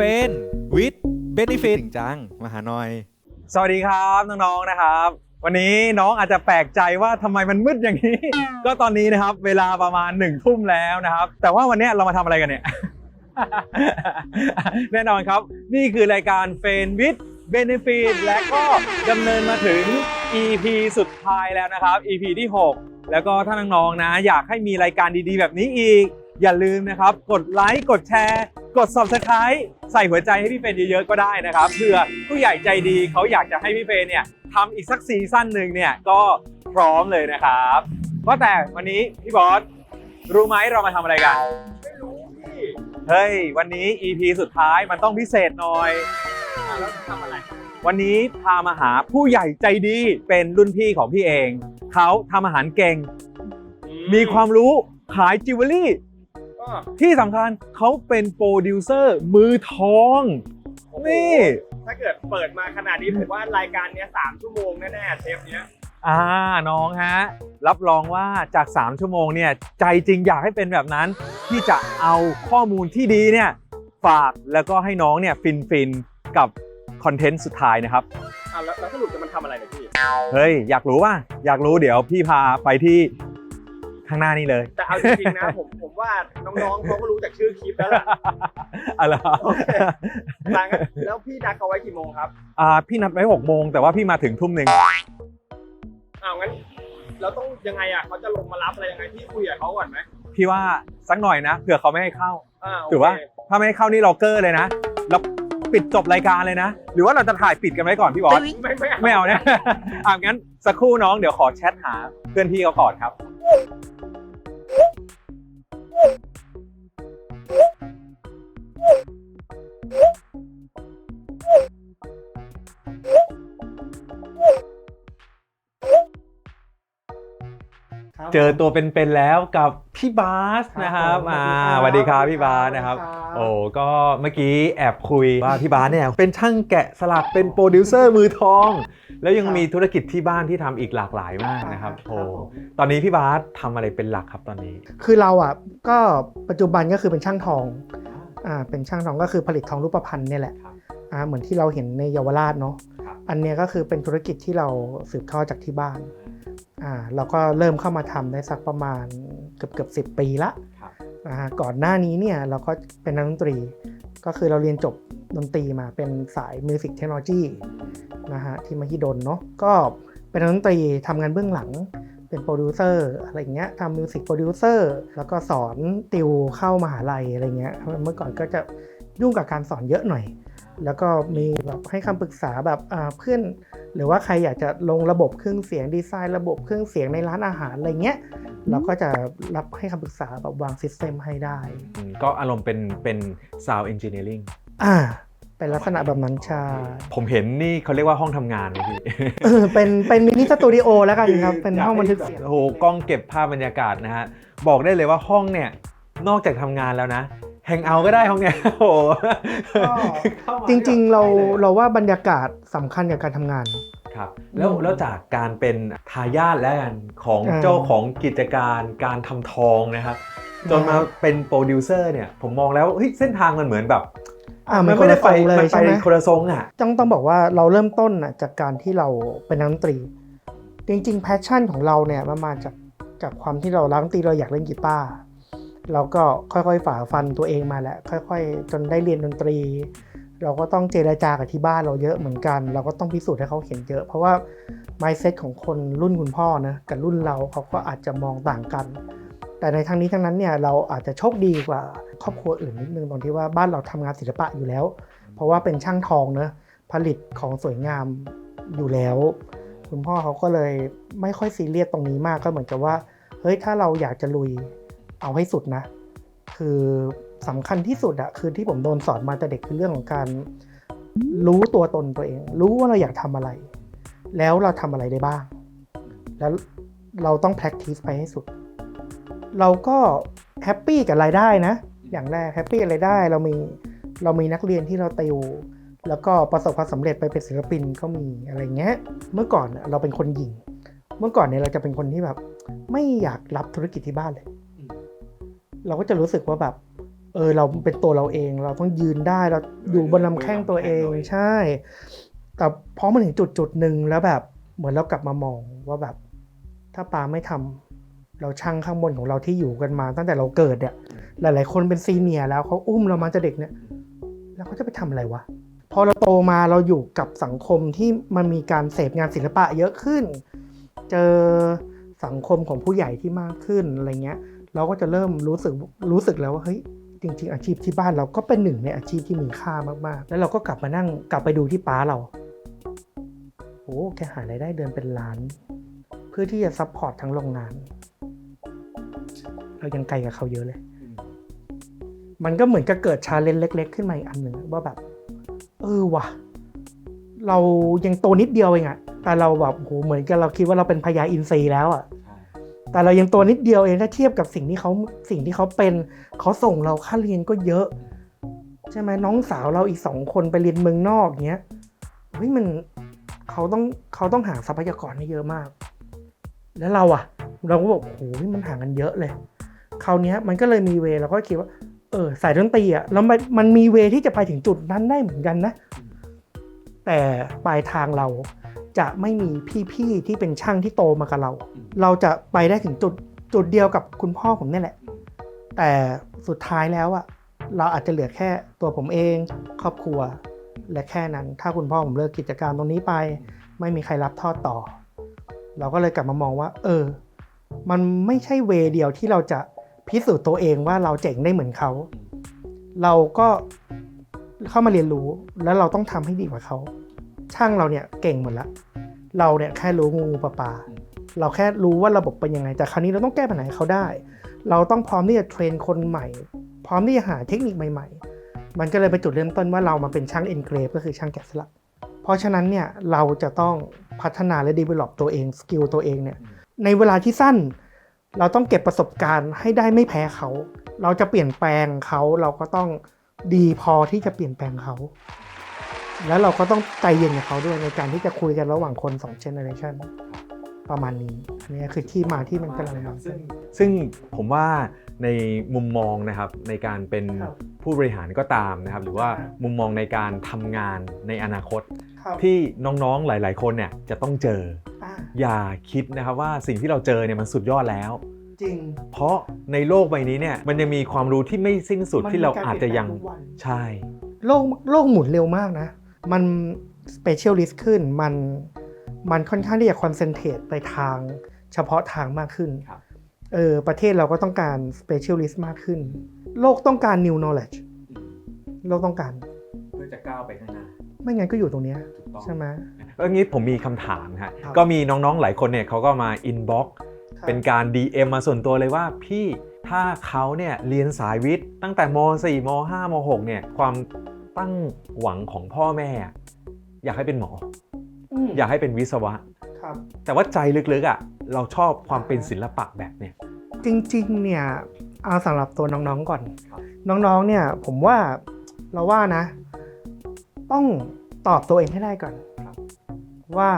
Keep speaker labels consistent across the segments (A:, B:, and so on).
A: ฟนวิดเบนฟิตจริงจังมาหาหน่อย
B: สวัสดีครับน้องๆนะครับ วันนี้น้องอาจจะแปลกใจว่าทำไมมันมืดอย่างนี้ ก็ตอนนี้นะครับ เวลาประมาณหนึ่งทุ่มแล้วนะครับ แต่ว่าวันนี้เรามาทำอะไรกันเนี่ย แน่นอนครับ นี่คือรายการเฟนวิดเบนฟิตและก็ดำเนินมาถึง EP สุดท้ายแล้วนะครับ EP ที่ 6 แล้วก็ถ้าน้องๆนะ อยากให้มีรายการดีๆ แบบนี้อีก อย่าลืมนะครับ กดไลค์กดแชร์ กด subscribe ใส่หัวใจให้พี่เฟรนเยอะๆก็ได้นะครับเพื่อผู้ใหญ่ใจดีเขาอยากจะให้พี่เฟรนเนี่ยทำอีกสักซีซั่นหนึ่งเนี่ยก็พร้อมเลยนะครับว่าแต่วันนี้พี่บอสรู้ไหมเรามาทำอะไรกัน ไม่รู้พี่เฮ้ย วันนี้ EP สุดท้ายมันต้องพิเศษหน่อยแล้วทำอะไร วันนี้พามาหาผู้ใหญ่ใจดีเป็นรุ่นพี่ของพี่เอง เขาทำอาหารเก่ง มีความรู้ขายจิวเวลรี่
C: ก็
B: ที่สำคัญเขาเป็นโปรดิวเซอร์มือทองนี่
C: ถ้าเกิดเปิดมาขนาดนี้ผมว่ารายการเนี้ยสามชั่วโมงแน่ๆเทปเนี้ย
B: อ่าน้องฮะ รับรองว่าจาก 3 ชั่วโมงเนี่ย ใจจริงอยากให้เป็นแบบนั้น ที่จะเอาข้อมูลที่ดีเนี่ย ฝากแล้วก็ให้น้องเนี่ย ฟินฟินๆกับคอนเทนต์สุดท้ายนะครับ
C: อะแล้วแล้วสรุปจะมันทำอะไรเนี่ยพี่
B: เฮ้ย อยากรู้ว่า อยากรู้เดี๋ยวพี่พาไปที่ ข้างหน้านี่เลย
C: แต่เอาจริงๆนะผมผมว่าน้องๆเขาก็รู้จากชื่อคลิปแล้วล่ะ
B: อะไร
C: โอเคทางนั้นแล้วพี่นัดเขาไว้กี่โมงครับ
B: อ่าพี่นัดไว้6โมงแต่ว่าพี่มาถึงทุ่มหนึ่ง
C: อ้าวงั้นเราต้องยังไงอะเขาจะลงมารับอะไรยังไงพี่คุยกับเขาก่อนไหม
B: พี่ว่าสักหน่อยนะเผื่อเขาไม่ให้เข้า
C: อ่าโอ
B: ถือ
C: เค
B: ว่า ถ้าไม่ให้เข้านี่ล็อกเกอร์เลยนะ แล้ว ปิดจบรายการเลยนะ หรือว่าเราจะถ่ายปิดกันไว้ก่อนพี่บอส
C: ไม่ไม่
B: ไม่เอานะ อะงั้นสักครู่น้องเดี๋ยวขอแชทหาเพื่อนพี่เขาก่อนครับ เจอตัวเป็นๆแล้วกับพี่บาสนะครับ
C: ผม
B: อ่าส
C: สวั
B: วัส
C: สดี
B: ดีค
C: ครั
B: รับบพี่บาสนะครับ
C: สวัสดีครับ
B: โอ้ก็เมื่อกี้แอบคุยว่าพี่บาสเนี่ยเป็นช่างแกะสลักเป็นโปรดิวเซอร์มือทอง แล้วยังมีธุรกิจที่บ้านที่ทำอีกหลากหลายมากนะครับโอ้ตอนนี้พี่บาสทำอะไรเป็นหลักครับตอนนี้
D: คือเราอะก็ปัจจุบันก็คือเป็นช่างทองอ่าเป็นช่างทองก็คือผลิตทองรูปพรรณเนี่ยแหละ
B: ครับ
D: อ่าเหมือนที่เราเห็นในเยาวราชเนาะ
B: ครับ
D: อันเนี้ยก็คือเป็นธุรกิจที่เราสืบทอดจากที่บ้าน อ่าเราก็เริ่มเข้ามาทำได้สักประมาณเกือบเกือบสิปีละ
B: ครับ
D: อ่าก่อนหน้านี้เนี่ยเราก็เป็นนักดนตรี ก็คือเราเรียนจบดนตรีมาเป็นสายมิวสิกเทคโนโลยีนะฮะที่มหิดลเนาะก็เป็นนักดนตรีทำงานเบื้องหลังเป็นโปรดิวเซอร์อะไรเงี้ยทำมิวสิกโปรดิวเซอร์แล้วก็สอนติวเข้ามหาลัยอะไรเงี้ยเมื่อก่อนก็จะยุ่งกับการสอนเยอะหน่อย แล้วก็มีแบบให้คำปรึกษาแบบอ่าเพื่อน หรือว่าใครอยากจะลงระบบเครื่องเสียงดีไซน์ระบบเครื่องเสียงในร้านอาหารอะไรเงี้ยเราก็จะรับให้คำปรึกษาแบบวางซิสเต็มให้ได้
B: อืมก็อารมณ์เป็นเป็น sound engineering
D: อ่าเป็นลักษณะแบบนั้นใช่
B: ผมเห็นนี่เขาเรียกว่าห้องทำงานไหมพี่
D: เออเป็นเป็นมินิสตูดิโอแล้วกันครับ เป็นห้องบันทึกเสียง
B: โอ้โหกล้องเก็บภาพบรรยากาศนะฮะ บอกได้เลยว่าห้องเนี่ย นอกจากทำงานแล้วนะ แฮงเอาก็ได้ห้องเนี่ยโอ้โหเข้ามา
D: จริงๆ เรา
B: ได้ลย
D: เราว่าบรรยากาศสำคัญกับการทำงาน
B: ครับแล้วแล้วจากการเป็นทายาทแล้วกันของ
D: อ่า
B: เจ้าของกิจการการทำทองนะครับ จนมาเป็นโปรดิวเซอร์เนี่ยผมมองแล้วเฮ้ยเส้นทางมันเหมือนแบบ
D: อ่ามัน
B: ไม่ได้ไป
D: คนละทรงเลย
B: มันไป
D: ใช่ไหม
B: คนละทรงอะ
D: ต้องต้องบอกว่าเราเริ่มต้นน่ะจากการที่เราเป็นนักดนตรี จริงๆแพชชั่นของเราเนี่ยมันมาจากจากความที่เรารักดนตรีเราอยากเล่นกีตาร์ เราก็ค่อยๆฝ่าฟันตัวเองมาแหละค่อยๆ จนได้เรียนดนตรี เราก็ต้องเจรจากับที่บ้านเราเยอะเหมือนกัน เราก็ต้องพิสูจน์ให้เขาเห็นเยอะ เพราะว่า mindset ของคนรุ่นคุณพ่อนะกับรุ่นเราเขาก็อาจจะมองต่างกัน แต่ในทางนี้ทั้งนั้นเนี่ยเราอาจจะโชคดีกว่าครอบครัวอื่นนิดนึงตรงที่ว่าบ้านเราทำงานศิลปะอยู่แล้ว เพราะว่าเป็นช่างทองเนอะผลิตของสวยงามอยู่แล้ว คุณพ่อเขาก็เลยไม่ค่อยซีเรียสตรงนี้มากก็เหมือนกับว่าเฮ้ยถ้าเราอยากจะลุย เอาให้สุดนะ คือสำคัญที่สุดอะคือที่ผมโดนสอนมาแต่เด็กคือเรื่องของการรู้ตัวตนตัวเอง รู้ว่าเราอยากทำอะไร แล้วเราทำอะไรได้บ้าง แล้วเราต้อง practice ไปให้สุด เราก็แฮปปี้กับรายได้นะ อย่างแรกแฮปปี้กับรายได้เรามีเรามีนักเรียนที่เราติวแล้วก็ประสบความสำเร็จไปเป็นศิลปินก็มีอะไรเงี้ย เมื่อก่อนน่ะเราเป็นคนหญิง เมื่อก่อนเนี่ยเราจะเป็นคนที่แบบ ไม่อยากรับธุรกิจที่บ้านเลย เราก็จะรู้สึกว่าแบบ เออเราเป็นตัวเราเอง เราต้องยืนได้เราอยู่บนลำแข้งตัวเองใช่ แต่พอมาถึงจุดจุดหนึ่งแล้วแบบเหมือนเรากลับมามองว่าแบบ ถ้าปาไม่ทำเราช่างข้างบนของเราที่อยู่กันมา ตั้งแต่เราเกิดเนี่ยหลาย ๆ คนเป็นซีเนียร์แล้วเขาอุ้มเรามาจะเด็กเนี่ยแล้วเขาจะไปทำอะไรวะพอเราโตมาเราอยู่กับสังคมที่มันมีการเสพงานศิลปะเยอะขึ้น เจอสังคมของผู้ใหญ่ที่มากขึ้นอะไรเงี้ย เราก็จะเริ่มรู้สึกรู้สึกแล้วว่าเฮ้ยจริงๆอาชีพที่บ้านเราก็เป็นหนึ่งในอาชีพที่มีค่ามากๆ แล้วเราก็กลับมานั่งกลับไปดูที่ป้าเราโอ้แกหารายได้เดือนเป็นล้าน เพื่อที่จะซัพพอร์ตทั้งโรงงาน เรายังไกลกับเขาเยอะเลย มันก็เหมือนกับเกิดชาเลนจ์เล็ก ๆ ขึ้นมาอีกอันหนึ่งว่าแบบ เออว่ะ เรายังโตนิดเดียวเองอะแต่เราแบบโหเหมือนกับเราคิดว่าเราเป็นพญาอินทรีแล้วอะ แต่เรายังตัวนิดเดียวเองถ้าเทียบกับสิ่งที่เขาสิ่งที่เขาเป็นเขาส่งเราค่าเรียนก็เยอะ ใช่ไหมน้องสาวเราอีกสองคนไปเรียนเมืองนอกเงี้ยเฮ้ยมันเขาต้องเขาต้องหาทรัพยากรให้เยอะมาก แล้วเราอะเราก็บอกโอ้โหมันห่างกันเยอะเลยคราวนี้มันก็เลยมีเวเราก็คิดว่า เออสายดนตรีอะแล้วมันมันมีเวที่จะไปถึงจุดนั้นได้เหมือนกันนะ แต่ปลายทางเรา จะไม่มีพี่ๆที่เป็นช่างที่โตมากับเรา เราจะไปได้ถึงจุดจุดเดียวกับคุณพ่อผมนี่แหละ แต่สุดท้ายแล้วอะเราอาจจะเหลือแค่ตัวผมเองครอบครัว และแค่นั้น ถ้าคุณพ่อผมเลิกกิจการตรงนี้ไป ไม่มีใครรับทอดต่อ เราก็เลยกลับมามองว่า เออ มันไม่ใช่เวย์เดียวที่เราจะพิสูจน์ตัวเองว่าเราเจ๋งได้เหมือนเขา เราก็เข้ามาเรียนรู้แล้วเราต้องทำให้ดีกว่าเขา ช่างเราเนี่ยเก่งหมดละเราเนี่ยแค่รู้งูปลาปลาเราแค่รู้ว่าระบบเป็นยังไง แต่คราวนี้เราต้องแก้ปัญหาให้เขาได้ เราต้องพร้อมที่จะเทรนคนใหม่ พร้อมที่จะหาเทคนิคใหม่ ๆ มันก็เลยเป็นจุดเริ่มต้นว่าเรามาเป็นช่างเอนเกรฟก็คือช่างแกะสลัก เพราะฉะนั้นเนี่ยเราจะต้องพัฒนาและ develop ตัวเองสกิลตัวเองเนี่ยในเวลาที่สั้น เราต้องเก็บประสบการณ์ให้ได้ไม่แพ้เขา เราจะเปลี่ยนแปลงเขาเราก็ต้องดีพอที่จะเปลี่ยนแปลงเขา แล้วเราก็ต้องใจเย็นกับเขาด้วยในการที่จะคุยกันระหว่างคนสองเจเนอเรชันประมาณนี้อันนี้คือที่มาที่มันกำลังมา
B: ซึ่งซึ่งผมว่าในมุมมองนะครับในการเป็น
D: ครับ
B: ผู้บริหารก็ตามนะครับ หรือว่า
D: ครับ
B: มุมมองในการทำงานในอนาคต
D: ครับ
B: ที่น้องๆหลาย ๆ คนเนี่ยจะต้องเจอ
D: อ่า
B: อย่าคิดนะครับว่าสิ่งที่เราเจอเนี่ยมันสุดยอดแล้ว
D: จริง
B: เพราะในโลกใบนี้เนี่ยมันยังมีความรู้ที่ไม่สิ้นสุด
D: มันมี
B: ที่เรา
D: การ
B: อาจจะยัง
D: เปลี่ยนแปลงทุกวัน
B: ใช่
D: โลกโลกหมุนเร็วมากนะ มันสเปเชียลิสต์ขึ้นมันมันค่อนข้างที่จะคอนเซนเทรตไปทางเฉพาะทางมากขึ้น
B: ครับ
D: เออประเทศเราก็ต้องการสเปเชียลิสต์มากขึ้น โลกต้องการ new knowledge โลกต้องการ
B: เพื่อจะก้าวไปข้างหน้า
D: ไม่งั้นก็อยู่ตรงเนี้ย
B: ถูกต้อง
D: ใช่ไหม
B: แล้วงี้ผมมีคำถามฮะ
D: ครับ
B: ก็มีน้องๆหลายคนเนี่ยเขาก็มาอินบ็อกเป็นการ DM มาส่วนตัวเลยว่าพี่ถ้าเขาเนี่ยเรียนสายวิทย์ตั้งแต่ม .4 ม .5 ม .6 เนี่ยความ ตั้งหวังของพ่อแม่อะอยากให้เป็นหมอ
D: อืม
B: อยากให้เป็นวิศวะ
D: ครับ
B: แต่ว่าใจลึกๆอะเราชอบความเป็นศิลปะแบบเนี่ย
D: จริงๆ เนี่ยเอาสำหรับตัวน้องๆก่อน
B: ครับ
D: น้องๆ เนี่ยผมว่าเราว่านะ ต้องตอบตัวเองให้ได้ก่อนว่า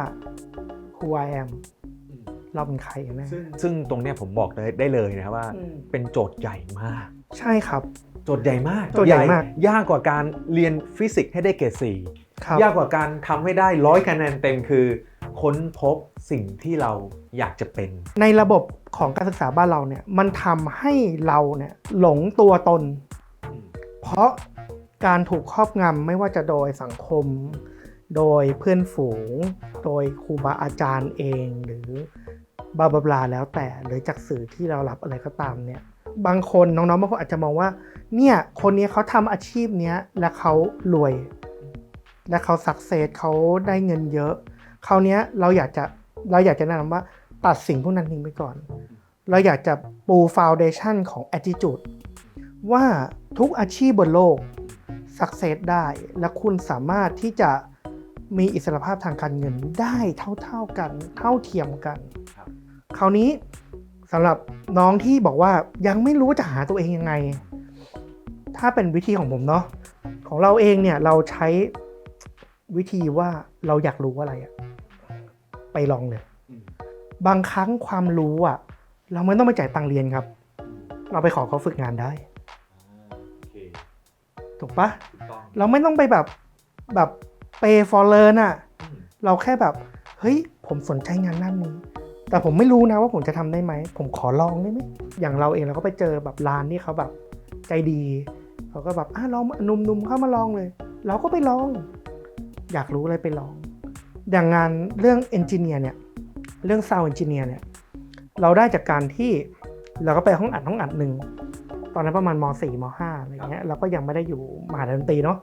D: who I am เราเป็นใครกันแน่
B: ซึ่งซึ่งตรงเนี้ยผมบอกเลยได้เลยนะครับว่า
D: อืม
B: เป็นโจทย์ใหญ่มาก
D: ใช่ครับ
B: โจทย์ใหญ่มาก
D: โจทย์ใหญ่มาก
B: ยากกว่าการเรียนฟิสิกส์ให้ได้เกรดสี่
D: ครับ
B: ยากกว่าการทำให้ได้ร้อยคะแนนเต็มคือค้นพบสิ่งที่เราอยากจะเป็น
D: ในระบบของการศึกษาบ้านเราเนี่ยมันทำให้เราเนี่ยหลงตัวตน เพราะการถูกครอบงำไม่ว่าจะโดยสังคม โดยเพื่อนฝูง โดยครูบาอาจารย์เองหรือบลาบลาบลาแล้วแต่หรือจากสื่อที่เรารับอะไรก็ตามเนี่ยบางคนน้องๆบางคนอาจจะมองว่า เนี่ยคนนี้เขาทำอาชีพเนี้ยและเขารวย และเขาสักเซสเขาได้เงินเยอะคราวเนี้ยเราอยากจะเราอยากจะแนะนำว่าตัดสิ่งพวกนั้นทิ้งไปก่อน เราอยากจะปูฟาวเดชันของ attitude ว่าทุกอาชีพบนโลกสักเซสได้ และคุณสามารถที่จะมีอิสรภาพทางการเงินได้เท่าๆกัน เท่าเทียมกัน
B: ครับ
D: คราวนี้สำหรับน้องที่บอกว่ายังไม่รู้จะหาตัวเองยังไง ถ้าเป็นวิธีของผมเนาะของเราเองเนี่ยเราใช้วิธีว่าเราอยากรู้อะไรอะไปลองเลยบางครั้งความรู้อะเราไม่ต้องไปจ่ายตังค์เรียนครับ เราไปขอเขาฝึกงานได้ถูกปะเราไม่ต้องไปแบบแบบเปย์ฟอร์เลอร์น่ะเราแค่แบบ เฮ้ย ผมสนใจงานด้านนี้ แต่ผมไม่รู้นะว่าผมจะทำได้ไหม ผมขอลองได้ไหมอย่างเราเองเราก็ไปเจอแบบร้านที่เขาแบบใจดี เขาก็แบบอะลองหนุ่มๆเข้ามาลองเลย เราก็ไปลอง อยากรู้อะไรไปลอง อย่างงานเรื่องเอนจิเนียร์เนี่ย เรื่องซาวเอนจิเนียร์เนี่ย เราได้จากการที่เราก็ไปห้องอัดห้องอัดหนึ่ง ตอนนั้นประมาณม .4 ม .5 อะไรเงี้ย เราก็ยังไม่ได้อยู่มหาดนตรีเนาะ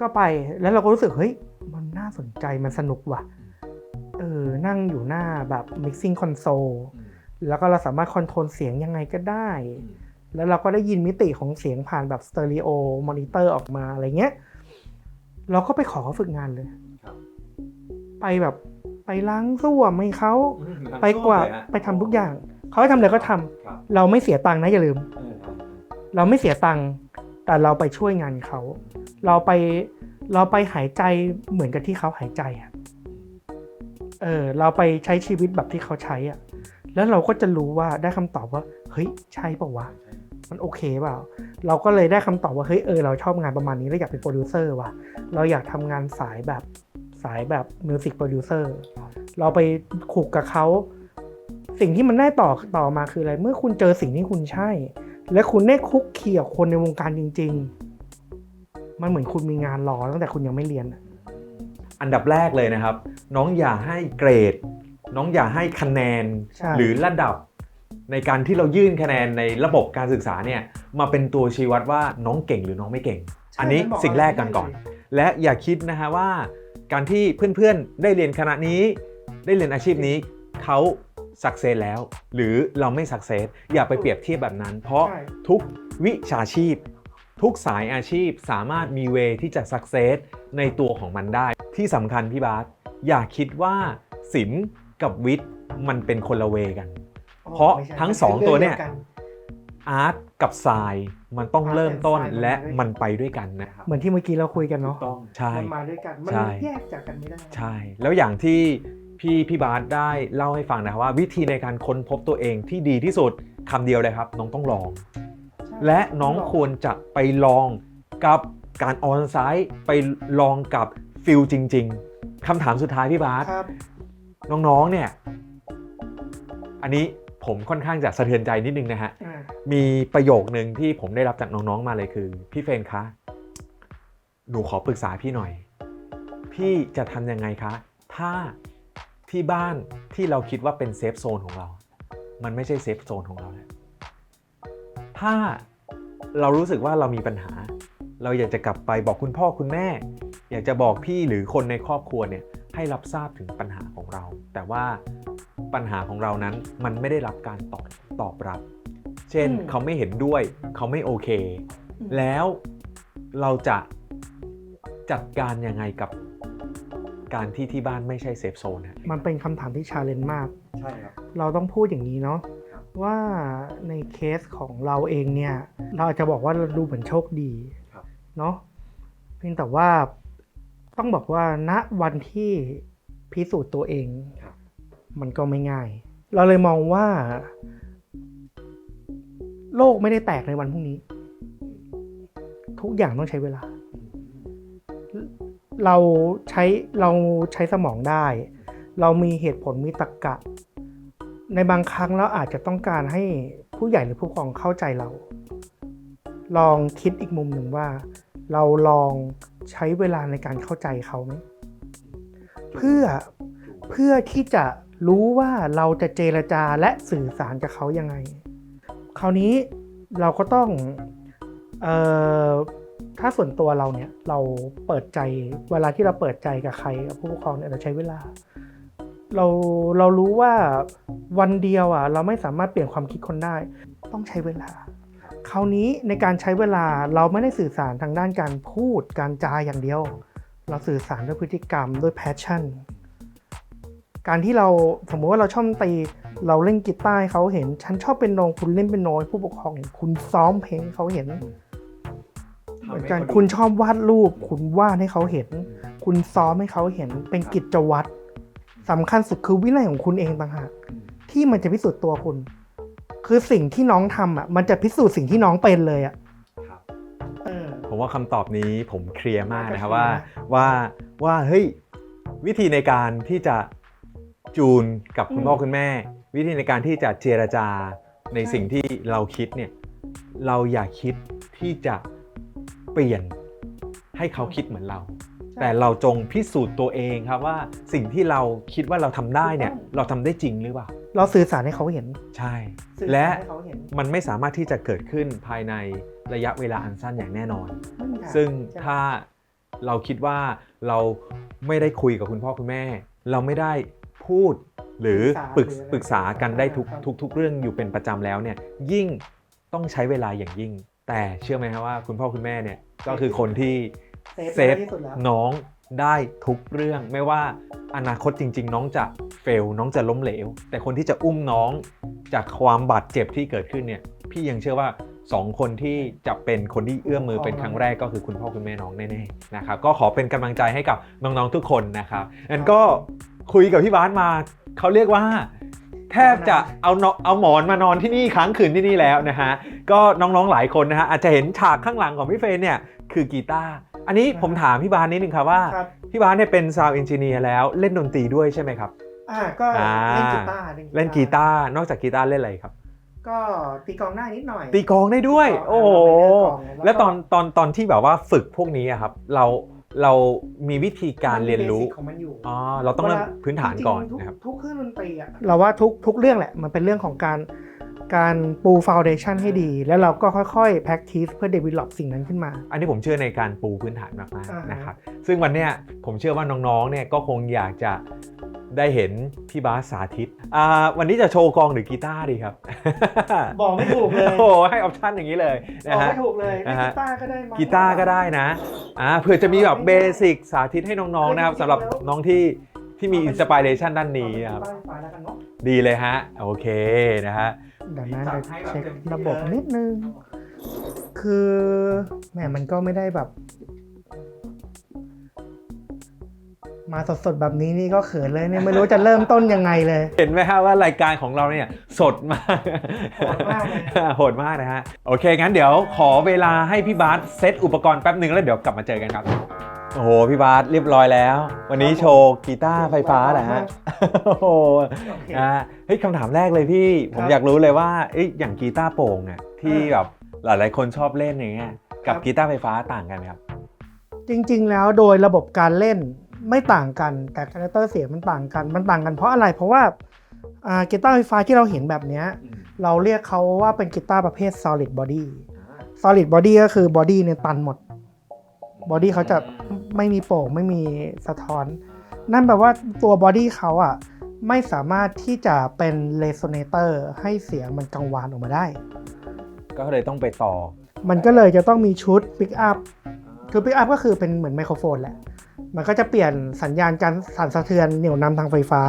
D: ก็ไปแล้วเราก็รู้สึกเฮ้ยมันน่าสนใจมันสนุกว่ะ เออ นั่งอยู่หน้าแบบ mixing console แล้วก็เราสามารถคอนโทรลเสียงยังไงก็ได้ แล้วเราก็ได้ยินมิติของเสียงผ่านแบบสเตอริโอมอนิเตอร์ออกมาอะไรเงี้ย เราก็ไปขอเขาฝึกงานเลย
A: ครับ
D: ไปแบบไปล้างส้วมให้เขาไปกวาดไปทำทุกอย่าง เขาให้ทำอะไรก็ทำ
A: ครับ
D: เราไม่เสียตังค์นะอย่าลืม เราไม่เสียตังค์แต่เราไปช่วยงานเขา เราไปเราไปหายใจเหมือนกับที่เขาหายใจอะเออเราไปใช้ชีวิตแบบที่เขาใช้อะ แล้วเราก็จะรู้ว่าได้คำตอบว่า เฮ้ย ใช่เปล่าวะ มันโอเคเปล่า เราก็เลยได้คำตอบว่าเฮ้ยเออเราชอบงานประมาณนี้เราอยากเป็นโปรดิวเซอร์ว่ะ เราอยากทำงานสายแบบสายแบบมิวสิกโปรดิวเซอร์เราไปขุกกับเขาสิ่งที่มันได้ต่อต่อมาคืออะไร เมื่อคุณเจอสิ่งที่คุณใช่ และคุณได้คุกคีกับคนในวงการจริง ๆ มันเหมือนคุณมีงานรอตั้งแต่คุณยังไม่เรียนอะ
B: อันดับแรกเลยนะครับ น้องอย่าให้เกรด น้องอย่าให้คะแนน
D: ใช่
B: หรือระดับ ในการที่เรายื่นคะแนนในระบบการศึกษาเนี่ยมาเป็นตัวชี้วัดว่าน้องเก่งหรือน้องไม่เก่ง อันนี้สิ่งแรกกันก่อน และอย่าคิดนะฮะว่า การที่เพื่อนๆได้เรียนคณะนี้ ได้เรียนอาชีพนี้เขาสักเซสแล้ว หรือเราไม่สักเซสอย่าไปเปรียบเทียบแบบนั้น เพราะ
D: ใช่
B: ทุกวิชาชีพ ทุกสายอาชีพสามารถมีเวที่จะสักเซสในตัวของมันได้ ที่สำคัญพี่บาสอย่าคิดว่าศิลป์กับวิทย์มันเป็นคนละเวกัน เพราะ
D: ไม่ใช่
B: ทั้ง
D: มั
B: สองตัวเนี่ย
D: คือรื่องดีกั
B: อาร์ตกับทรายมันต้อง
D: Art
B: เริ่มต้น
D: and Science
B: และ
D: มั
B: มัน
D: น
B: ไปด้วยกันนะครับ
D: เหมือนที่เมื่อกี้เราคุยกันเนาะ
B: ต้องใช่
D: มันมาด้วยกันมัน
B: ใช่
D: แยกจากกันไม่ได้
B: ใช่ แล้วอย่างที่พี่พี่บาสได้เล่าให้ฟังนะครับว่าวิธีในการค้นพบตัวเองที่ดีที่สุดคำเดียวเลยครับ น้องต้องลอง และน้องควรจะไปลองกับการออนไซต์ไปลองกับฟิลจริง ๆคำถามสุดท้ายพี่บาส
D: ครับ
B: น้องๆเนี่ย อันนี้ ผมค่อนข้างจะสะเทือนใจนิดนึงนะฮะ
D: อ่า
B: มีประโยคนึงที่ผมได้รับจากน้องๆมาเลยคือ พี่เฟรนคะ หนูขอปรึกษาพี่หน่อย พี่จะทำยังไงคะ ถ้าที่บ้านที่เราคิดว่าเป็นเซฟโซนของเรา มันไม่ใช่เซฟโซนของเราแล้วถ้าเรารู้สึกว่าเรามีปัญหา เราอยากจะกลับไปบอกคุณพ่อคุณแม่ อยากจะบอกพี่หรือคนในครอบครัวเนี่ยให้รับทราบถึงปัญหาของเรา แต่ว่า ปัญหาของเรานั้นมันไม่ได้รับการตอบตอบรับ เช่น
D: อืม
B: เขาไม่เห็นด้วยเขาไม่โอเค
D: อืม
B: แล้วเราจะจัดการยังไงกับการที่ที่บ้านไม่ใช่เซฟโซนฮะ
D: มันเป็นคำถามที่ชาเลนจ์มาก
A: ใช่ครับ
D: เราต้องพูดอย่างนี้เนาะ
A: ครับ
D: ว่าในเคสของเราเองเนี่ย เราอาจจะบอกว่าเราดูเหมือนโชคดี
A: ครับ
D: เนาะเพียงแต่ว่าต้องบอกว่าณวันที่พิสูจน์ตัวเอง
A: ครับ
D: มันก็ไม่ง่าย เราเลยมองว่า โลกไม่ได้แตกในวันพรุ่งนี้ ทุกอย่างต้องใช้เวลา เราใช้เราใช้สมองได้ เรามีเหตุผลมีตรรกกะ ในบางครั้งเราอาจจะต้องการให้ผู้ใหญ่หรือผู้ปกครองเข้าใจเรา ลองคิดอีกมุมหนึ่งว่า เราลองใช้เวลาในการเข้าใจเขาไหมเพื่อเพื่อที่จะ รู้ว่าเราจะเจรจาและสื่อสารกับเขายังไง คราวนี้เราก็ต้องเอ่อถ้าส่วนตัวเราเนี่ยเราเปิดใจเวลาที่เราเปิดใจกับใครกับผู้ปกครองเนี่ยเราใช้เวลา เราเรารู้ว่าวันเดียวอะเราไม่สามารถเปลี่ยนความคิดคนได้ ต้องใช้เวลา คราวนี้ในการใช้เวลาเราไม่ได้สื่อสารทางด้านการพูดการจาอย่างเดียว เราสื่อสารด้วยพฤติกรรมด้วยแพชชั่น การที่เราสมมติว่าเราชอบดนตรีเราเล่นกีตาร์ให้เขาเห็น ฉันชอบเป็นโนคุณเล่นเป็นโนให้ผู้ปกครองเห็นคุณซ้อมเพลงให้เขาเห็นเหมือนกันคุณชอบวาดรูป คุณวาดให้เขาเห็น คุณซ้อมให้เขาเห็นเป็นกิจวัตรสำคัญสุดคือวินัยของคุณเองต่างหากที่มันจะพิสูจน์ตัวคุณ คือสิ่งที่น้องทำอะ มันจะพิสูจน์สิ่งที่น้องเป็นเลยอะ
A: ครับ
D: เออ
B: ผมว่าคำตอบนี้ผมเคลียร์มากนะครับ
D: เคลีย
B: ว่า
D: ร์
B: ว่าว่าเฮ้ยวิธีในการที่จะ จูนกับคุณ
D: อืม
B: พ่อคุณแม่ วิธีในการที่จะเจรจาใน
D: ใช่
B: สิ่งที่เราคิดเนี่ยเราอย่าคิดที่จะเปลี่ยนให้เขาคิดเหมือนเรา แต่เราจงพิสูจน์ตัวเองครับว่าสิ่งที่เราคิดว่าเราทำได้เนี่ยเราทำได้จริงหรือเปล่า
D: เราสื่อสารให้เขาเห็น
B: ใช่
D: สื่อสาร
B: และ
D: ให้เขาเห็น
B: มันไม่สามารถที่จะเกิดขึ้นภายในระยะเวลาอันสั้นอย่างแน่นอน
D: ไม่มีทา
B: ซึ่ง
D: ใช่
B: ถ้าเราคิดว่าเราไม่ได้คุยกับคุณพ่อคุณแม่ เราไม่ได้ พูดหรือปรึกปรึกษากันได้ทุกทุกทุกเรื่องอยู่เป็นประจำแล้วเนี่ยยิ่งต้องใช้เวลาอย่างยิ่ง แต่เชื่อไหมครับว่าคุณพ่อคุณแม่เนี่ยก็คือคนที่เซฟ
D: ที่สุดแล้ว
B: น้องได้ทุกเรื่องไม่ว่าอนาคตจริง ๆ น้องจะเฟลน้องจะล้มเหลว แต่คนที่จะอุ้มน้องจากความบาดเจ็บที่เกิดขึ้นเนี่ยพี่ยังเชื่อว่าสองคนที่จะเป็นคนที่เอื้อมมือเป็นครั้งแรกก็คือคุณพ่อคุณแม่น้องแน่ๆนะครับก็ขอเป็นกำลังใจให้กับน้องๆทุกคนนะครับงั้นก็ คุยกับพี่บาสมาเขาเรียกว่า แทบจะเอาเนาะเอาหมอนมานอนที่นี่ค้างคืนที่นี่แล้วนะฮะก็น้องๆหลายคนนะฮะอาจจะเห็นฉากข้างหลังของพี่เฟรนเนี่ยคือกีตาร์อันนี้ผมถามพี่บาสนิดนึงครับว่า
D: ครับ
B: พี่บาสเนี่ยเป็นซาวด์เอนจิเนียร์แล้วเล่นดนตรีด้วยใช่ไหมครับ
D: อ่าก็
B: อ่า
D: เล่นกีตาร์
B: เล่นกีตาร์นอกจากกีตาร์เล่นอะไรครับ
D: ก็ตีกลองได้นิดหน่อย
B: ตีกลองได้ด้วย
D: ตีกลอง
B: โอ้โห
D: เราเป็นนักกลอง
B: แล้วตอนตอนตอนที่แบบว่าฝึกพวกนี้อะครับ เรา เรามีวิธีการเรียนรู้
D: มัมี basic ของมันอยู่
B: อ๋อเราต้องเริ่ม
D: วล
B: พื้นฐานก่อน
D: จริงๆทุ
B: นะครับ
D: ทุกเครื่องดนตรีอะเราว่าทุกทุกเรื่องแหละมันเป็นเรื่องของการ การปูฟ u n เดชันให้ดี แล้วเราก็ค่อยๆ practice เพื่อ develop สิ่งนั้นขึ้นมา
B: อันนี้ผมเชื่อในการปูพื้นฐานมาก
D: อ่า
B: ๆ
D: ฮะ
B: นะครับ ซึ่งวันเนี้ยผมเชื่อว่าน้องๆ เนี่ยก็คงอยากจะได้เห็นพี่บาสสาธิตอ่าวันนี้จะโชว์กลองหรือกีตาร์ดีครับ
D: บอกไม่ถูกเลย
B: โอ้โหให้ออปชั่นอย่างนี้เลย
D: บ
B: นะ
D: อก
B: ฮะ
D: ไม่ถูกเลย
B: นะ
D: กี
B: ฮะ
D: ตาร์ก็ได้มั้ย
B: กีตาร์ก็ได้นะอ่าเผื่อจะมีแบบเบสิกสาธิตให้น้องๆ นะครับสำหรับน้องที่ ที่มีอินสปิเรชันด้านนี้นะครับ
D: เอาเป็นกีตาร์ไฟฟ้าแล้วกันเนาะ
B: ดีเลยฮะ โอเคนะฮะ
D: เดี๋ยวนะ
B: จั
D: เดี๋
B: ด
D: ยว
B: ให้แบบ
D: เช็ค
B: เต็มที่
D: ระบบ
B: เลย
D: นิดนึง คือแหมมันก็ไม่ได้แบบ มาสดๆแบบนี้นี่ก็เขินเลยเนี่ยไม่รู้จะเริ่มต้นยังไงเลย
B: เห็นไหมฮะว่ารายการของเราเนี่ยสดมาก
D: โหดมากเลย
B: โหดมากนะฮะ โอเค งั้นเดี๋ยวขอเวลาให้พี่บาสเซตอุปกรณ์แป๊บหนึ่งแล้วเดี๋ยวกลับมาเจอกันครับ โอ้โหพี่บาสเรียบร้อยแล้ว วันนี้โชว์กีตาร์ไฟฟ้าเหรอฮะโอ้โห
D: โอเค
B: อ่าเฮ้ยคำถามแรกเลยพี่ผม
D: ครับ
B: อยากรู้เลยว่าเอ้ยอย่างกีตาร์โปร่งอะที่
D: อ่า
B: แบบหลาย ๆ คนชอบเล่นอย่างเงี้ยกับ
D: ครับ
B: กีตาร์ไฟฟ้าต่างกันไหมครับ
D: จริงๆ แล้วโดยระบบการเล่นไม่ต่างกันแต่คาแรคเตอร์เสียงมันต่างกัน มันต่างกันเพราะอะไรเพราะว่าอ่ากีตาร์ไฟฟ้าที่เราเห็นแบบเนี้ยเราเรียกเขาว่าเป็นกีตาร์ประเภท solid body solid body ก็คือ body เนี่ยตันหมด body เขาจะไม่มีโป่งไม่มีสะท้อน นั่นแปลว่าตัว body เขาอะไม่สามารถที่จะเป็น resonator ให้เสียงมันกังวานออกมาได้
B: ก็เลยต้องไปต่อ
D: มันก็เลยจะต้องมีชุด pick up คือ pick up ก็คือเป็นเหมือนไมโครโฟนแหละ มันก็จะเปลี่ยนสัญญาณการสั่นสะเทือนเหนี่ยวนำทางไฟฟ้า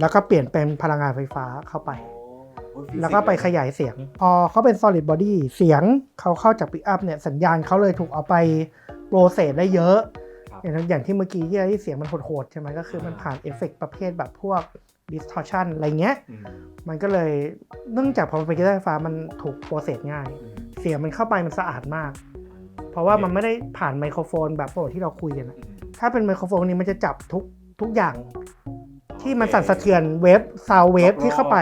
D: แล้วก็เปลี่ยนเป็นพลังงานไฟฟ้าเข้าไป แล้วก็ไปขยายเสียง พอเขาเป็น solid body เสียงเขาเข้าจาก pick up เนี่ยสัญญาณเขาเลยถูกเอาไป โปรเซสได้เยอะ
B: ครับ
D: อย่างอย่างที่เมื่อกี้ที่ที่เสียงมันโหดๆใช่ไหมก็คือมันผ่านเอฟเฟกต์ประเภทแบบพวก distortion อะไรเงี้ย มันก็เลยเนื่องจากพอมันเป็นกีตาร์ไฟฟ้ามันถูกโปรเซสง่าย เสียงมันเข้าไปมันสะอาดมาก เพราะว่ามันไม่ได้ผ่านไมโครโฟนแบบปกติที่เราคุยกันอะถ้าเป็นไมโครโฟนนี้มันจะจับทุกทุกอย่างที่มันสั่นสะเทือนเวฟซาวเวฟที่เข้าไป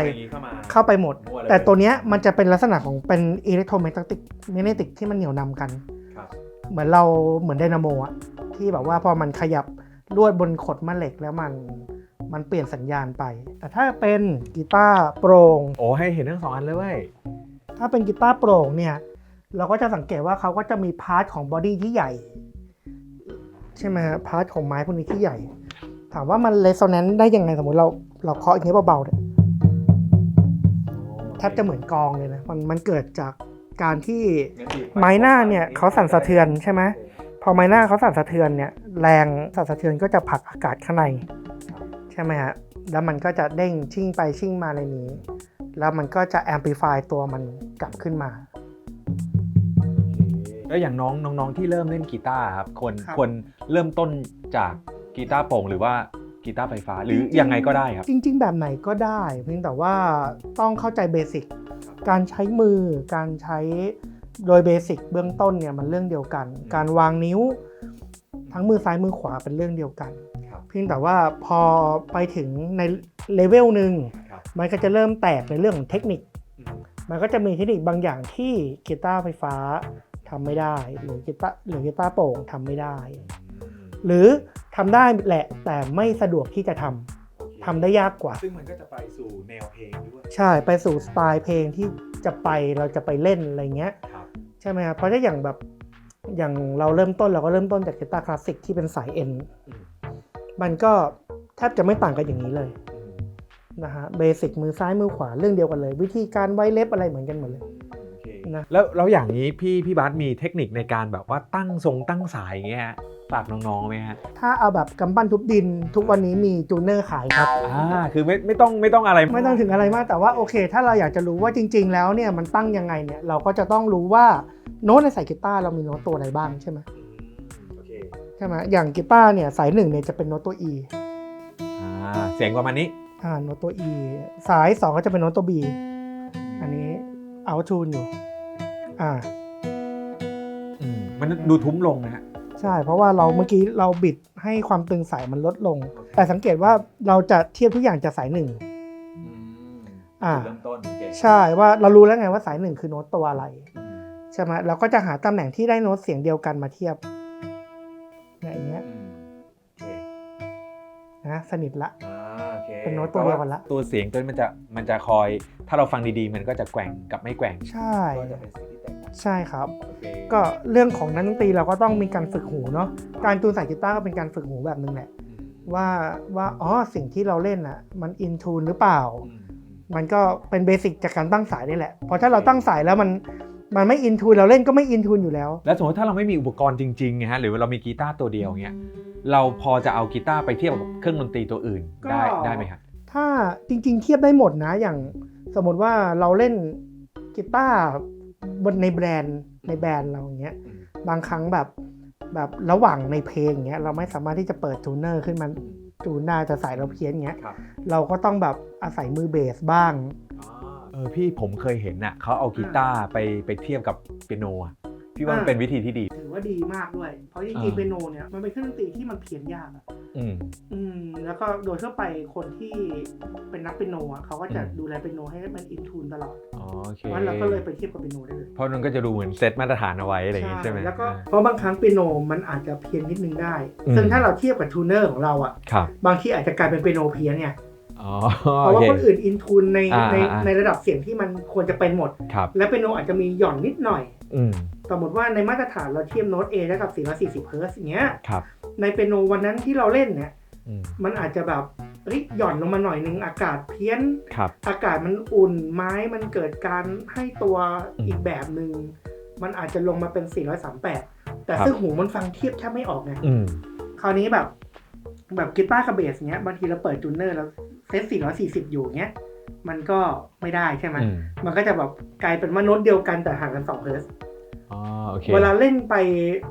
D: เข้าไปหมด แต่ตัวเนี้ยมันจะเป็นลักษณะของเป็นอิเล็กโทรแมกติกแมกเนติกที่มันเหนี่ยวนำกัน
B: ครับ
D: เหมือนเราเหมือนไดนาโมอะที่แบบว่าพอมันขยับลวดบนขดแม่เหล็กแล้วมันมันเปลี่ยนสัญญาณไป แต่ถ้าเป็นกีตาร์โปร่ง
B: โอ้ให้เห็นทั้งสองอันเลยเว้ย
D: ถ้าเป็นกีตาร์โปร่งเนี่ยเราก็จะสังเกตว่าเขาก็จะมีพาร์ทของบอดี้ที่ใหญ่ ใช่ไหมฮะพาร์ทของไม้พวกนี้ที่ใหญ่ ถามว่ามันเร s o แนน c ได้ยังไงสมมติเราเราเคาะอย่างนี้ยเบาๆเนี่ยแทบจะเหมือนกลองเลยนะมันมันเกิดจาก การที่ไม้หน้าเนี่ยเขาสั่นสะเทือนใช่ไหมพอไม้หน้าเขาสั่นสะเทือนเนี่ยแรงสั่นสะเทือนก็จะผลักอากาศข้างในใช่ไหมฮะแล้วมันก็จะเด้งชิ่งไปชิ่งมาในนี้ แล้วมันก็จะแอมพลิฟายตัวมันกลับขึ้นมา
B: แล้วอย่างน้องน้องๆที่เริ่มเล่นกีตาร์ครับควร
D: ครับ
B: ควรเริ่มต้นจากกีตาร์โปร่งหรือว่ากีตาร์ไฟฟ้าหรือยังไงก็ได้ครับ
D: จริง ๆ แบบไหนก็ได้ เพียงแต่ว่าต้องเข้าใจเบสิก การใช้มือ การใช้โดยเบสิกเบื้องต้นเนี่ยมันเรื่องเดียวกัน การวางนิ้ว ทั้งมือซ้ายมือขวาเป็นเรื่องเดียวกัน
B: ครับ
D: เพียงแต่ว่าพอไปถึงในเลเวลหนึ่ง
B: ครับ
D: มันก็จะเริ่มแตกในเรื่องของเทคนิค
B: อืม
D: มันก็จะมีเทคนิคบางอย่างที่กีตาร์ไฟฟ้าทำไม่ได้ หรือกีตาร์หรือกีตาร์โปร่งทำไม่ได้ หรือทำได้แหละแต่ไม่สะดวกที่จะทำ ทำได้ยากกว่า
B: ซึ่งมันก็จะไปสู่แนวเพลงด้วย
D: ใช่ไปสู่สไตล์เพลงที่จะไปเราจะไปเล่นอะไรเงี้ย
B: ครับ
D: ใช่ไหมครับเพราะถ้าอย่างแบบอย่างเราเริ่มต้นเราก็เริ่มต้นจากกีตาร์คลาสสิกที่เป็นสายเอ็น
B: อืม
D: มันก็แทบจะไม่ต่างกันอย่างนี้เลย
B: อืม
D: นะฮะเบสิกมือซ้ายมือขวาเรื่องเดียวกันเลย วิธีการไว้เล็บอะไรเหมือนกันหมดเลย
B: โอเค
D: นะ
B: แล้วแล้วอย่างนี้พี่พี่บาสมีเทคนิคในการแบบว่าตั้งทรงตั้งสายอย่างเงี้ยฮะ ฝากน้องๆไหมฮะ
D: ถ้าเอาแบบกำปั้นทุบดิน ทุกวันนี้มีจูเนอร์ขายครับ
B: อ่าคือไม่ไม่ต้องไม่ต้องอะไร
D: ไม่ต้องถึงอะไรมากแต่ว่าโอเค ถ้าเราอยากจะรู้ว่าจริง ๆ แล้วเนี่ยมันตั้งยังไงเนี่ยเราก็จะต้องรู้ว่าโน้ตในสายกีตาร์เรามีโน้ตตัวไหนบ้างใช่ไหม
B: อืมโอเค
D: ใช่ไหมอย่างกีตาร์เนี่ยสายหนึ่งเนี่ยจะเป็นโน้ตตัว E
B: อ่าเสียงประมาณนี้
D: อ่าโน้ตตัว E สายสองก็จะเป็นโน้ตตัว B อันนี้เอาทูนอยู่อ่า
B: อืมมันดูทุ้มลงนะฮะ
D: ใช่ เพราะว่าเราเมื่อกี้เราบิดให้ความตึงสายมันลดลง แต่สังเกตว่าเราจะเทียบทุกอย่างจากสายหนึ่งอ่า
B: จุดเริ่มต้นโอเค
D: ใช่ว่าเรารู้แล้วไงว่าสายหนึ่งคือโน้ตตัวอะไรใช่ไหมเราก็จะหาตำแหน่งที่ได้โน้ตเสียงเดียวกันมาเทียบเนี่ยอย่างเงี้ย
B: อืมโอเค
D: นะสนิทละ
B: อ่าโอเค
D: เป็นโน้ตตัวเดียวกันละ
B: ตัวเสียงตัวนี้มันจะมันจะคอย ถ้าเราฟังดีๆ มันก็จะแกว่งกับไม่แกว่ง
D: ใช่
B: ก็จะเป็นสิ่งที่แตกต่าง
D: ใช่ครับ
B: โอเค
D: ก็เรื่องของนักดนตรีเราก็ต้องมีการฝึกหูเนาะการจูนสายกีตาร์ก็เป็นการฝึกหูแบบหนึ่งแหละ
B: อืม
D: ว่าว่าอ๋อสิ่งที่เราเล่นอะ มันอินทูนหรือเปล่า
B: อืม
D: มันก็เป็นเบสิกจากการตั้งสายนี่แหละเพราะถ้าเราตั้งสายแล้วมันมันไม่อินทูนเราเล่นก็ไม่อินทูนอยู่แล้ว
B: แล้วสมมติถ้าเราไม่มีอุปกรณ์จริงๆไงฮะหรือว่าเรามีกีตาร์ตัวเดียวเงี้ยเราพอจะเอากีตาร์ไปเทียบกับเครื่องดนตรีตัวอื่น
D: ก็
B: ได้ได้ไหมครับ
D: ถ้าจริงๆ เทียบได้หมดนะอย่างสมมติว่าเราเล่นกีตาร์ บนในแบรนด์ในแบรนด์เราอย่างเงี้ย
B: อืม
D: บางครั้งแบบแบบระหว่างในเพลงอย่างเงี้ยเราไม่สามารถที่จะเปิดทูนเนอร์ขึ้นมาจูนได้แต่สายเราเพี้ยนอย่างเงี้ย
B: ครับ
D: เราก็ต้องแบบอาศัยมือเบสบ้าง
B: เออพี่ผมเคยเห็นน่ะเขาเอากีตาร์ไปไปเทียบกับเปียโนอะ พี่ว่ามัน
D: อ่า
B: เป็นวิธีที่ดี
D: ถือว่าดีมากด้วย เพราะจริง
B: อ่า
D: ๆเปียโนเนี่ยมันเป็นเครื่องดนตรีที่มันเพี้ยนยากอะ
B: อืม
D: อืม แล้วก็โดยทั่วไปคนที่เป็นนักเปียโนอะเขาก็จะ
B: อืม
D: ดูแลเปียโนให้มันอินทูนตลอด
B: อ๋อโอเค
D: เพราะฉะนั้นเราก็เลยไปเทียบกับเปียโนได้เลย
B: เพราะมันก็จะดูเหมือนเซตมาตรฐานเอาไว้อะไรอย่างงี้ใช่ไหม
D: แล้วก็
B: อ่า
D: เพราะบางครั้งเปียโนมันอาจจะเพี้ยนนิดนึงได้
B: อืม
D: ซึ่งถ้าเราเทียบกับทูนเนอร์ของเราอะ
B: ครับ
D: บางทีอาจจะกลายเป็นเปียโนเพี้ยนเนี่ย
B: อ๋อ
D: เพราะ
B: โอ
D: ว่า
B: เค
D: คนอื่นอินทูนใน
B: อ่า
D: ใน
B: อ่า
D: ในระดับเสียงที่มันควรจะเป็นหมด
B: ครับ
D: และเปียโนอาจจะมีหย่อนนิดหน่อย
B: อืม
D: สมมติว่าในมาตรฐานเราเทียบโน้ต A ได้กับ440เฮิร์ตซ์อย่างเงี้ย
B: ครับ
D: ในเปียโนวันนั้นที่เราเล่นเนี่ย
B: อืม
D: มันอาจจะแบบเฮ้ยหย่อนลงมาหน่อยนึงอากาศเพี้ยน
B: ครับ
D: อากาศมันอุ่นไม้มันเกิดการให้ตัว
B: อืม
D: อีกแบบหนึ่งมันอาจจะลงมาเป็น 438 แต่
B: ครับ
D: ซึ่งหูมันฟังเทียบแทบไม่ออกไง
B: อืม
D: คราวนี้แบบแบบกีตาร์กับเบสเงี้ยบางทีเราเปิดจูเนอร์แล้วเซต440 อยู่เงี้ย มันก็ไม่ได้ใช่ไหม
B: อืม
D: มันก็จะแบบกลายเป็นว่าโน้ตเดียวกันแต่ห่างกัน2เฮิร์ตซ์
B: อ๋อโอเค
D: เวลาเล่นไป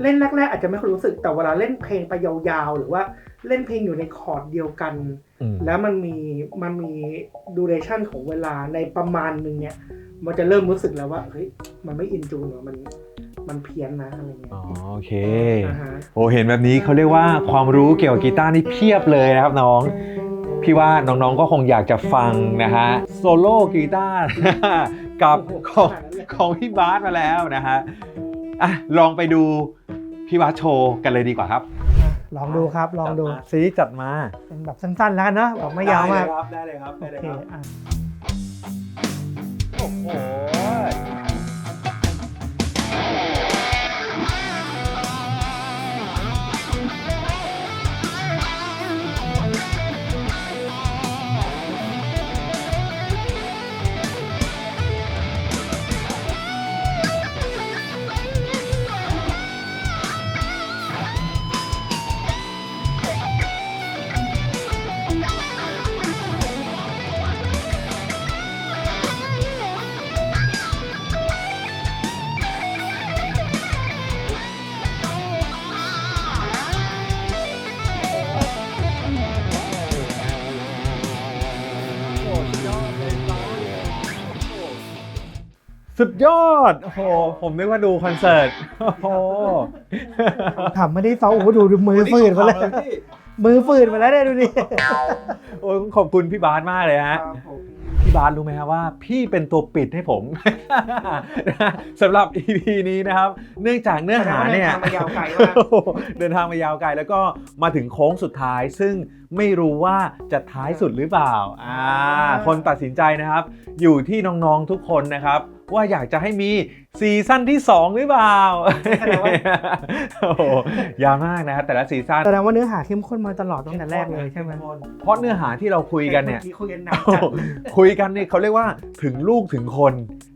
D: เล่นแรกๆอาจจะไม่ค่อยรู้สึกแต่เวลาเล่นเพลงไปยาวๆ หรือว่าเล่นเพลงอยู่ในคอร์ดเดียวกัน
B: อืม
D: แล้วมันมีมันมีดูเรชันของเวลาในประมาณหนึ่งเนี่ย มันจะเริ่มรู้สึกแล้วว่าเฮ้ยมันไม่อินจูนหรอมันมันเพี้ยนนะอะไรเงี้ย
B: อ๋อโอเค
D: นะฮะ
B: โอ้เห็นแบบนี้เขาเรียกว่าความรู้เกี่ยวกับกีตาร์นี่เพียบเลยนะครับน้อง พี่ว่าน้องๆก็คงอยากจะฟังนะฮะโซโล่กีตาร์กับของของพี่บาสมาแล้วนะฮะอะลองไปดูพี่บาสโชว์กันเลยดีกว่าครับ
D: อะลองดูครับลองดู
B: ซีจัดมา
D: เป็นแบบสั้นๆแล้วกันเนอะแบบไม่ยาวมาก
B: ได้เลยครับ
D: โอเคอะ
B: โอ้โห สุดยอด โอ้โห ผมนึกว่าดูคอนเสิร์ต โอ้โห
D: ทำไม่ได้ซ้อมโอ้โหดูดูมือฝืนมาเลยมือฝืนมาแล้วเนี่ยดูดิ
B: โอ้ยขอบคุณพี่บาสมากเลยฮะ พี่บาสรู้ไหมครับว่าพี่เป็นตัวปิดให้ผม สำหรับ EP นี้นะครับ เนื่องจากเนื้อหาเนี่ย
D: แสดงว่าเดินทางมายาวไกลมาก
B: เดินทางมายาวไกลแล้วก็มาถึงโค้งสุดท้าย ซึ่งไม่รู้ว่าจะท้ายสุดหรือเปล่าอ่าคนตัดสินใจนะครับ อยู่ที่น้องๆทุกคนนะครับ ว่าอยากจะให้มีซีซั่นที่ 2 หรือเปล่า
D: แสดงว่า
B: โอ้โหยาวมากนะครับแต่ละซีซั่น
D: แสดงว่าเนื้อหาเข้มข้นมาตลอดตั้งแต่แรกเลยใช่ไหม
B: เพราะเนื้อหาที่เราคุยกันเนี่ย
D: มื่อคุยกันนานจัด
B: คุยกันเนี่ยเขาเรียกว่าถึงลูกถึงคน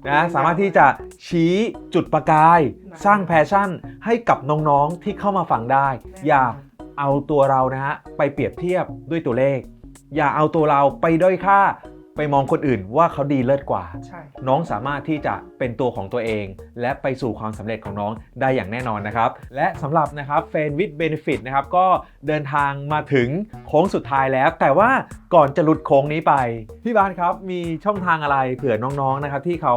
B: นะสามารถที่จะชี้จุดประกาย สร้างแพชชั่นให้กับน้องๆที่เข้ามาฟังได้ อย่าเอาตัวเรานะฮะไปเปรียบเทียบด้วยตัวเลข อย่าเอาตัวเราไปด้อยค่า ไปมองคนอื่นว่าเขาดีเลิศกว่า
D: ใช่
B: น้องสามารถที่จะเป็นตัวของตัวเอง และไปสู่ความสำเร็จของน้องได้อย่างแน่นอนนะครับ และสำหรับนะครับเฟนวิดเบนฟิตนะครับก็เดินทางมาถึงโค้งสุดท้ายแล้ว แต่ว่าก่อนจะหลุดโค้งนี้ไป พี่บาสครับมีช่องทางอะไรเผื่อน้องๆนะครับที่เขา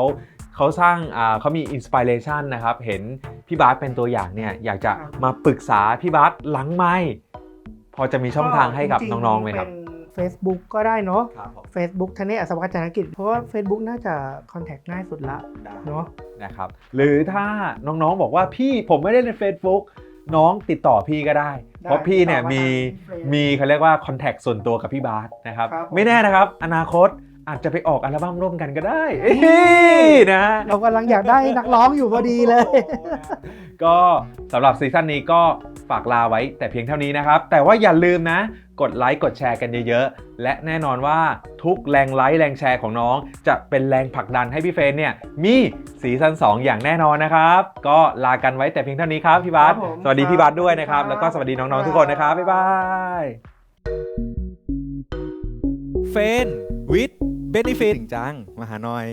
B: เขาสร้างอ่าเขามีอินสปิเรชันนะครับเห็นพี่บาสเป็นตัวอย่างเนี่ยอยากจะมาปรึกษาพี่บาสหลังไม้พอจะมีช่องทางให้กับน้องๆไหมครับ
D: เป็น Facebook ก็ได้เนาะ
B: ครับผม
D: Facebook ทนเนศอัศวกรรณกิจ เพราะว่า Facebook น่าจะคอนแทคง่ายสุดละเนาะ
B: นะครับ หรือถ้าน้องๆบอกว่าพี่ผมไม่ได้ใน Facebook น้องติดต่อพี่ก็ได้
D: ได้
B: เพราะพี่เนี่ย
D: ติดต่อมา
B: มี
D: ทาง Friend
B: มีเขาเรียกว่าคอนแทคส่วนตัวกับพี่บาสนะครับ
D: ครับผม
B: ไม่แน่นะครับ อนาคตอาจจะไปออกอัลบั้มร่วมกันก็ได้เอ้ยนะ
D: เรากำลังอยากได้นักร้องอยู่พอดีเลย
B: ก็สำหรับซีซั่นนี้ก็ฝากลาไว้แต่เพียงเท่านี้นะครับ แต่ว่าอย่าลืมนะ กดไลค์กดแชร์กันเยอะๆ และแน่นอนว่าทุกแรงไลค์แรงแชร์ของน้อง จะเป็นแรงผลักดันให้พี่เฟรนเนี่ยมีซีซั่น2 อย่างแน่นอนนะครับ ก็ลากันไว้แต่เพียงเท่านี้ครับพี่บาส
D: ครับผม
B: สวัสดีพี่บาสด้วยนะครับ
D: ครับ
B: แล้วก็สวัสดีน้องๆทุกคนนะครับ บ๊ายบาย
A: เฟนวิดเบนฟิตจริงจัง มาหาหน่อย